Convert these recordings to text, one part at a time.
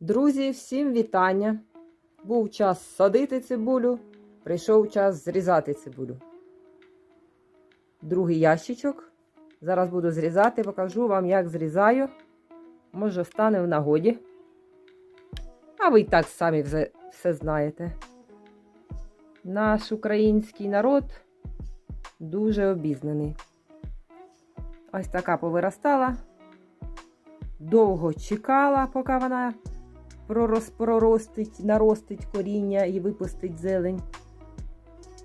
Друзі, всім вітання! Був час садити цибулю, прийшов час зрізати цибулю. Другий ящичок. Зараз буду зрізати, покажу вам, як зрізаю. Може, стане в нагоді. А ви і так самі все, знаєте. Наш український народ дуже обізнаний. Ось така повиростала. Довго чекала, поки вона проростить, наростить коріння і випустить зелень.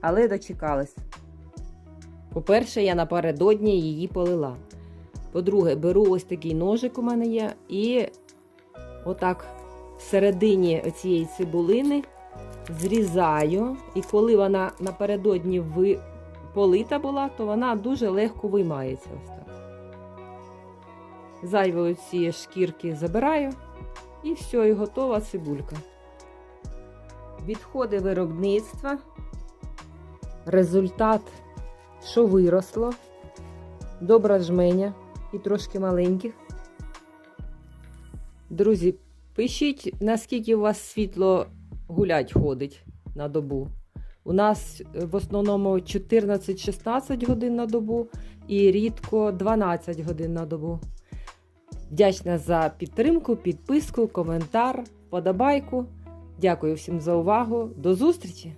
Але дочекалась. По-перше, я напередодні її полила. По-друге, беру ось такий ножик у мене є, і отак всередині цієї цибулини зрізаю. І коли вона напередодні ви... полита була, то вона дуже легко виймається. Ось так. Зайві ці шкірки забираю. І все, і готова цибулька. Відходи виробництва. Результат, що виросло. Добра жменя і трошки маленьких. Друзі, пишіть, наскільки у вас світло гулять ходить на добу. У нас в основному 14-16 годин на добу і рідко 12 годин на добу. Вдячна за підтримку, підписку, коментар, подобайку. Дякую всім за увагу. До зустрічі!